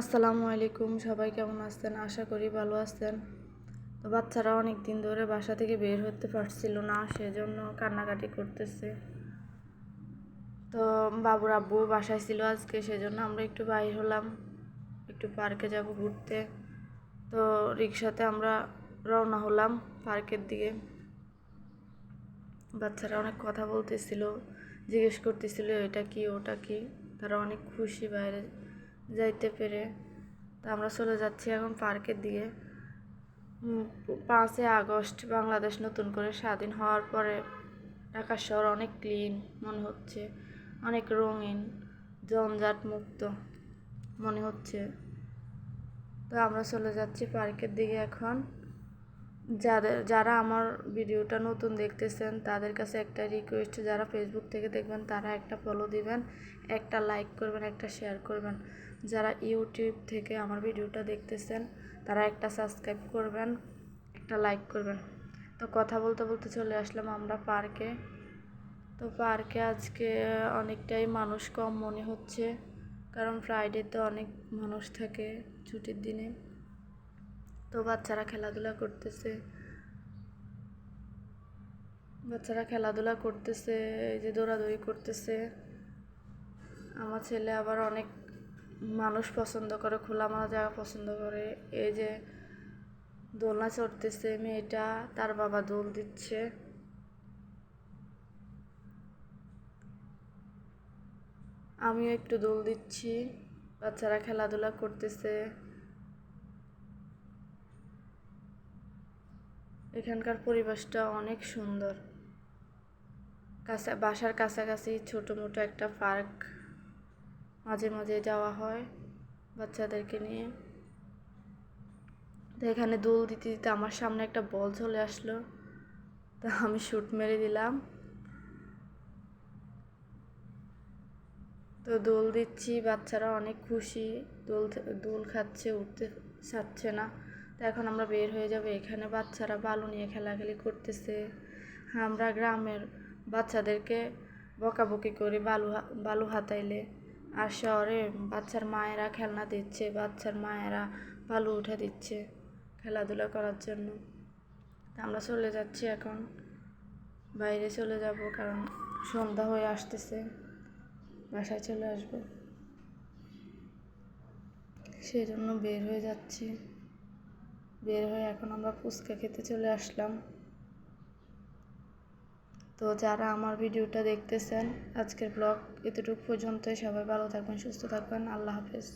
আসসালামু আলাইকুম, সবাই কেমন আছেন? আশা করি ভালো আছেন। তো বাচ্চারা অনেক দিন ধরে বাসা থেকে বের হতে পারছিল না, সেজন্য কান্নাকাটি করতেছে। তো বাবুর আব্বু বাসায় ছিল আজকে, সেজন্য আমরা একটু বাইর হলাম। একটু পার্কে যাব ঘুরতে। তো রিক্সাতে আমরা রওনা হলাম পার্কের দিকে। বাচ্চারা অনেক কথা বলতেছিল, জিজ্ঞেস করতেছিল, এটা কি, ওটা কি? তারা অনেক খুশি বাইরে যাইতে পেরে। তা আমরা চলে যাচ্ছি এখন পার্কের দিকে। পাঁচই আগস্ট বাংলাদেশ নতুন করে স্বাধীন হওয়ার পরে ঢাকা শহর অনেক ক্লিন মনে হচ্ছে, অনেক রঙিন জঞ্জাট মুক্ত মনে হচ্ছে। তো আমরা চলে যাচ্ছি পার্কের দিকে এখন। যাদের, যারা আমার ভিডিওটা নতুন দেখতেছেন, তাদের কাছে একটা রিকোয়েস্ট যারা ফেসবুক থেকে দেখবেন, তারা একটা ফলো দিবেন, একটা লাইক করবেন, একটা শেয়ার করবেন। যারা ইউটিউব থেকে আমার ভিডিওটা দেখতেছেন, তারা একটা সাবস্ক্রাইব করবেন, একটা লাইক করবেন। তো কথা বলতে বলতে চলে আসলাম আমরা পার্কে তো পার্কে আজকে অনেকটাই মানুষ কম মনে হচ্ছে, কারণ ফ্রাইডেতে অনেক মানুষ থাকে ছুটির দিনে। তো বাচ্চারা খেলাধুলা করতেছে। বাচ্চারা খেলাধুলা করতেছে, এই যে দৌড়াদৌড়ি করতেছে। আমার ছেলে আবার অনেক মানুষ পছন্দ করে খোলা খোলামেলা জায়গা পছন্দ করে। এই যে দোলনা চড়তেছে, মেয়েটা তার বাবা দোল দিচ্ছে। আমিও একটু দোল দিচ্ছি। বাচ্চারা খেলাধুলা করতেছে। এখানকার পরিবেশটা অনেক সুন্দর। কাছে, বাসার কাছাকাছি ছোটো মোটো একটা পার্ক। মাঝে মাঝে যাওয়া হয় বাচ্চাদেরকে নিয়ে। তো এখানে দোল দিতে দিতে আমার সামনে একটা বল চলে আসলো। তা আমি শ্যুট মেরে দিলাম। তো দোল দিচ্ছি, বাচ্চারা অনেক খুশি। দোল দোল খাচ্ছে, উঠতে চাচ্ছে না। তো এখন আমরা বের হয়ে যাব। এখানে বাচ্চারা বালু নিয়ে খেলাখেলি করতেছে। আমরা গ্রামের বাচ্চাদেরকে বকাবকি করি বালু বালু হাতাইলে আর শহরে বাচ্চার মায়েরা খেলনা দিচ্ছে, বাচ্চার মায়েরা বালু উঠে দিচ্ছে খেলাধুলা করার জন্য। আমরা চলে যাচ্ছি এখন। বাইরে চলে যাব কারণ সন্ধ্যা হয়ে আসতেছে। বাসায় চলে আসব। সেই জন্য বের হয়ে যাচ্ছি। বের হয়ে এখন আমরা ফুচকা খেতে চলে আসলাম। তো যারা আমার ভিডিওটা দেখতেছেন, আজকের ব্লগ এতটুকু পর্যন্তই। সবাই ভালো থাকবেন, সুস্থ থাকবেন। আল্লাহ হাফেজ।